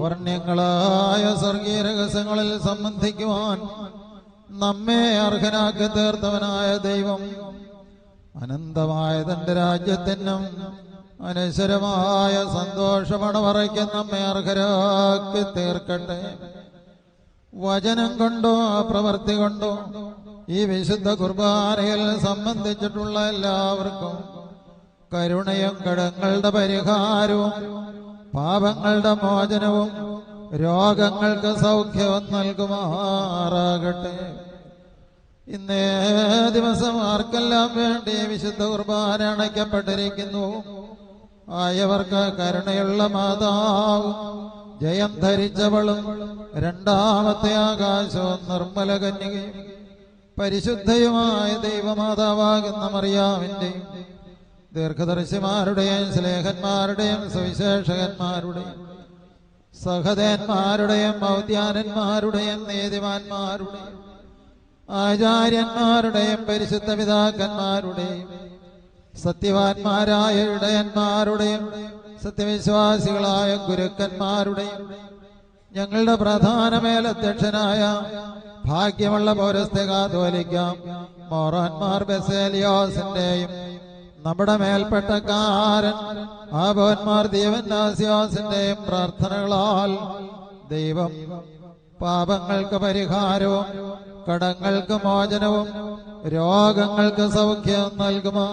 വർണ്യങ്ങളായ സ്വർഗീയ രഹസ്യങ്ങളിൽ സംബന്ധിക്കുവാൻ നമ്മെ അർഹനാക്കി തീർത്തവനായ ദൈവം. അനന്തമായ തന്റെ രാജ്യത്തിനും അനശ്വരമായ സന്തോഷമടവറയ്ക്ക് നമ്മെ അർഹരാക്കി തീർക്കട്ടെ. വചനം കൊണ്ടോ പ്രവൃത്തി കൊണ്ടോ ഈ വിശുദ്ധ കുർബാനയിൽ സംബന്ധിച്ചിട്ടുള്ള എല്ലാവർക്കും കരുണയും കടങ്ങളുടെ പരിഹാരവും പാപങ്ങളുടെ മോചനവും രോഗങ്ങൾക്ക് സൗഖ്യവും നൽകുമാറാകട്ടെ. ഇന്നേ ദിവസം ആർക്കെല്ലാം വേണ്ടി വിശുദ്ധ കുർബാന അണയ്ക്കപ്പെട്ടിരിക്കുന്നു? ആയവർക്ക് കരുണയുള്ള മാതാവും ജയം ധരിച്ചവളും രണ്ടാമത്തെ ആകാശവും നിർമ്മല കന്യകയും പരിശുദ്ധയുമായ ദൈവമാതാവാകുന്ന മറിയാവിന്റെയും ദീർഘദർശിമാരുടെയും സ്ലേഹന്മാരുടെയും സുവിശേഷകന്മാരുടെയും സഹദേന്മാരുടെയും മൗദ്യാനന്മാരുടെയും നീതിമാന്മാരുടെയും ആചാര്യന്മാരുടെയും പരിശുദ്ധ പിതാക്കന്മാരുടെയും സത്യവാന്മാരായ ഇടയന്മാരുടെയും സത്യവിശ്വാസികളായ ഗുരുക്കന്മാരുടെയും ഞങ്ങളുടെ പ്രധാന മേലധ്യക്ഷനായ ഭാഗ്യമുള്ള പൗരസ്ത്യ കാതോലിക്കാം മോറാൻമാർ ബെസേലിയോസിന്റെയും നമ്മുടെ മേൽപ്പെട്ടക്കാരൻ ആബോന്മാർ ദീവന്നാസിയോസിന്റെയും പ്രാർത്ഥനകളാൽ ദൈവം പാപങ്ങൾക്ക് പരിഹാരവും കടങ്ങൾക്ക് മോചനവും രോഗങ്ങൾക്ക് സൗഖ്യവും നൽകുമാറാകട്ടെ.